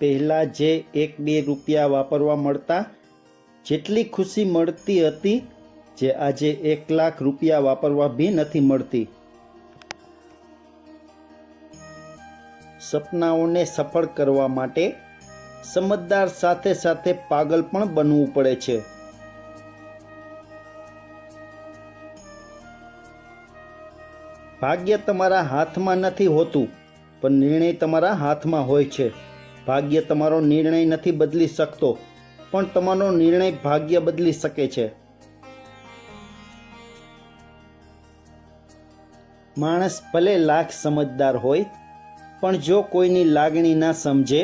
પહેલાં જે એક બે રૂપિયા વાપરવા મળતા, જેટલી ખુશી મળતી હતી, જે આજે એક લાખ રૂપિયા વાપરવા બી નથી મળતી. સપનાઓને સફળ કરવા માટે સમજદાર સાથે સાથે પાગલ પણ બનવું પડે છે. ભાગ્ય તમારા હાથમાં નથી હોતું, પણ નિર્ણય તમારા હાથમાં હોય છે. ભાગ્ય તમારો નિર્ણય નથી બદલી શકતો, પણ તમારો નિર્ણય ભાગ્ય બદલી શકે છે. માણસ ભલે લાખ સમજદાર હોય, પણ જો કોઈની લાગણી ના સમજે,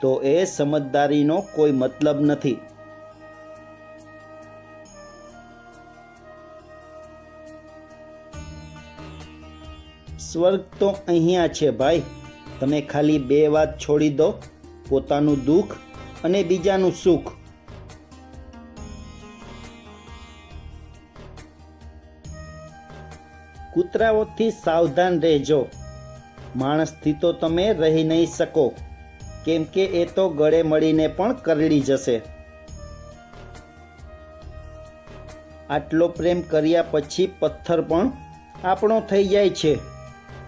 તો એ સમજદારીનો કોઈ મતલબ નથી. સ્વર્ગ તો અહીંયા છે ભાઈ. તમે ખાલી બે વાત છોડી દો, પોતાનું દુઃખ અને બીજાનું સુખ. કૂતરાઓથી સાવધાન રહેજો. માણસથી તો તમે રહી નહીં શકો, કેમ કે એ તો ગળે મળીને પણ કરડી જશે. આટલો પ્રેમ કર્યા પછી પથ્થર પણ આપણો થઈ જાય છે,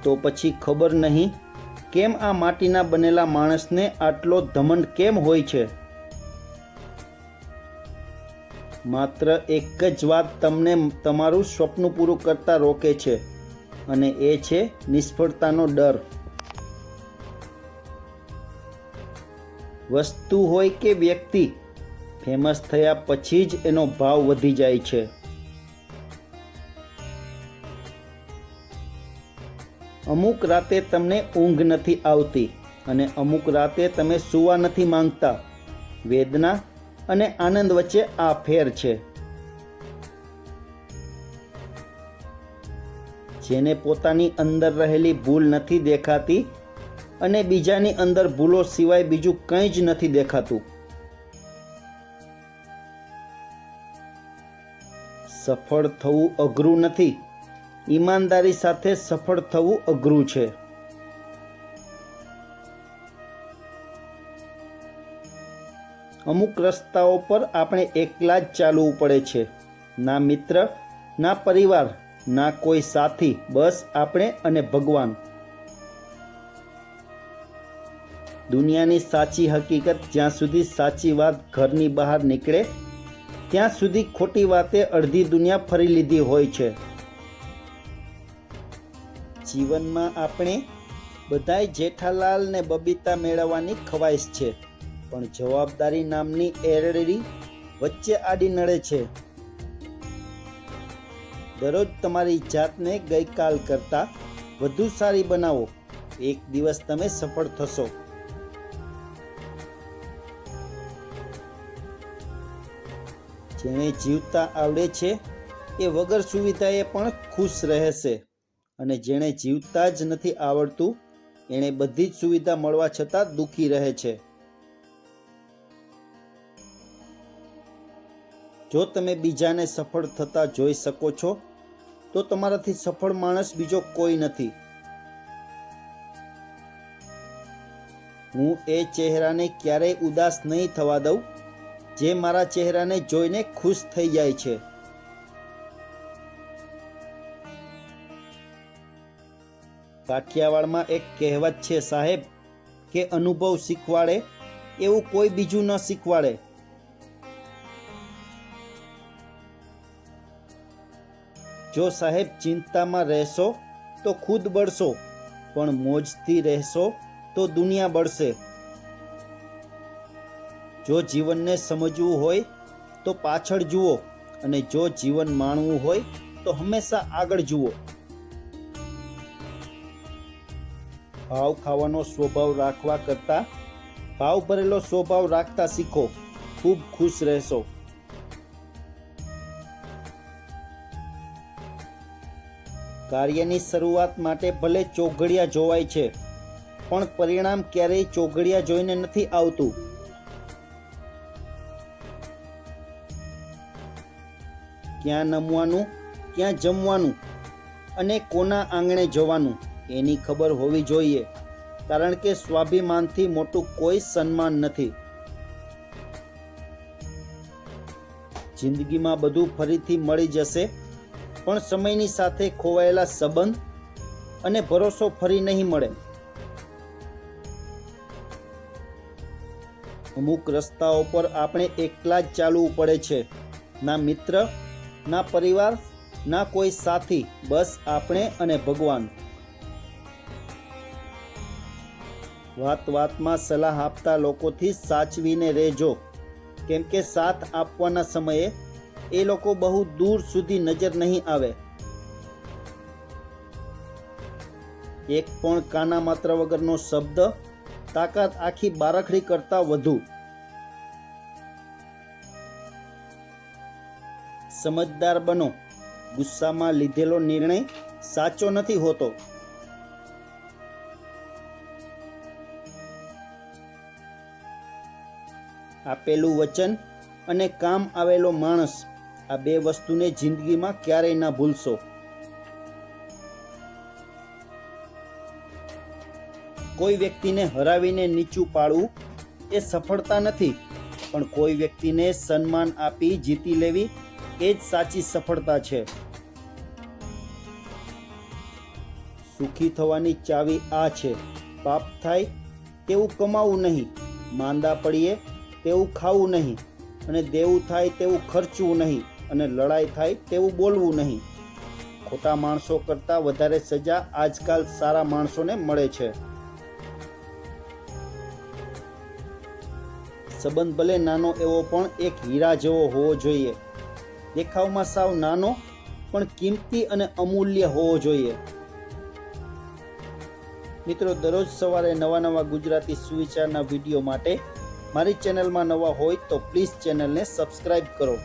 તો પછી ખબર નહીં કેમ આ માટીના બનેલા માણસને આટલો ધમંડ કેમ હોય છે? માત્ર એક જ વાત તમને તમારું સ્વપ્ન પૂરું કરતા રોકે છે, અને એ છે નિષ્ફળતાનો ડર. વસ્તુ હોય કે વ્યક્તિ, ફેમસ થયા પછી જ એનો ભાવ વધી જાય છે. અમુક રાતે તમને ઊંઘ નથી આવતી અને અમુક રાતે તમે સૂવા નથી માંગતા. વેદના અને આનંદ વચ્ચે આ ફેર છે. જેને પોતાની અંદર રહેલી ભૂલ નથી દેખાતી અને બીજાની અંદર ભૂલો સિવાય બીજું કંઈ જ નથી દેખાતું. સફળ થવું અઘરું નથી. ઈમાનદારી સાથે સફળ થવું અઘરું છે. અમુક રસ્તાઓ પર આપણે એકલા જ ચાલવું પડે છે. ના મિત્ર, ના પરિવાર, ના કોઈ સાથી, બસ આપણે અને ભગવાન. દુનિયાની સાચી હકીકત જ્યાં સુધી સાચી વાત ઘરની બહાર નીકળે, ત્યાં સુધી ખોટી વાતે અડધી દુનિયા ફરી લીધી હોય છે. જીવનમાં આપણે બધાય જેઠાલાલ ને બબીતા મેળવવાની ખવાઈશ છે. પણ જવાબદારી નામની એરડી વચ્ચે આડી નડે છે. દરરોજ તમારી જાતને ગઈકાલ કરતાં વધુ સારી બનાવો. એક દિવસ તમે સફળ થશો. જેને જીવતા આવડે છે એ વગર સુવિધાએ પણ ખુશ રહેશે. અને જેણે જીવતા જ નથી આવડતું, એણે બધી જ સુવિધા મળવા છતાં દુઃખી રહે છે. જો તમે બીજાને સફળ થતા જોઈ શકો છો, તો તમારાથી સફળ માણસ બીજો કોઈ નથી. હું એ ચહેરાને ક્યારેય ઉદાસ નહીં થવા દઉં, જે મારા ચહેરાને જોઈને ખુશ થઈ જાય છે. કાઠિયાવાડમાં એક કહેવત છે, સાહેબ, કે અનુભવ શીખવાડે, એવું કોઈ બીજું ન શીખવાડે. જો સાહેબ ચિંતામાં રહેશો, તો ખુદ બળશો, પણ મોજથી રહેશો, તો દુનિયા બળશે. જો જીવનને સમજવું હોય, તો પાછળ જુઓ, અને જો જીવન માણવું હોય, તો હંમેશા આગળ જુઓ. ભાવ ખાવાનો સ્વભાવ રાખવા કરતાં ભાવ ભરેલો સ્વભાવ રાખતા શીખો. ખૂબ ખુશ રહેશો. કાર્યની શરૂઆત માટે ભલે ચોઘડિયા જોવાય છે, પણ પરિણામ ક્યારેય ચોઘડિયા જોઈને નથી આવતું. ક્યાં નમવાનું, ક્યાં જમવાનું અને કોના આંગણે જવાનું. એની ખબર હોવી જોઈએ, કારણ કે સ્વાભિમાનથી મોટું કોઈ સન્માન નથી. જિંદગીમાં બધું ફરીથી મળી જશે, પણ સમયની સાથે ખોવાયેલા સંબંધ અને ભરોસો ફરી નહીં મળે. અમુક રસ્તાઓ પર આપણે એકલા જ ચાલવું પડે છે. ના મિત્ર, ના પરિવાર, ના કોઈ સાથી, બસ આપણે અને ભગવાન. વાત વાતમાં સલાહ આપતા લોકોથી સાચવીને રહેજો. કેમ કે સાથ આપવાના સમયે એ લોકો બહુ દૂર સુધી નજર નહીં આવે. એક પણ કાના માત્ર વગરનો શબ્દ તાકાત આખી બારખડી કરતા વધુ. સમજદાર બનો. ગુસ્સામાં લીધેલો નિર્ણય સાચો નથી હોતો. આપેલું વચન અને કામ આવેલો માણસ આ બે વસ્તુને જિંદગીમાં ક્યારેય ના ભૂલશો. કોઈ વ્યક્તિને હરાવીને નીચું પાડવું એ સફળતા નથી, પણ કોઈ વ્યક્તિને સન્માન આપી જીતી લેવી એ જ સાચી સફળતા છે. સુખી થવાની ચાવી આ છે, પાપ થાય તેવું કમાવું નહીં, માંદા પડીએ તેવું ખાવું નહીં. અને દેવું થાય તેવું ખર્ચવું નહીં. અને લડાઈ થાય તેવું બોલવું નહીં. ખોટા માણસો કરતાં વધારે સજા આજકાલ સારા માણસોને મળે છે. સંબંધ ભલે નાનો એવો પણ એક હીરા જેવો હોવો જોઈએ. દેખાવમાં સાવ નાનો, પણ કિંમતી અને અમૂલ્ય હોવો જોઈએ. મિત્રો, દરરોજ સવારે નવા નવા ગુજરાતી સુવિચારના વીડિયો માટે મારી ચેનલમાં નવા હોય તો પ્લીઝ ચેનલને સબસ્ક્રાઈબ કરો.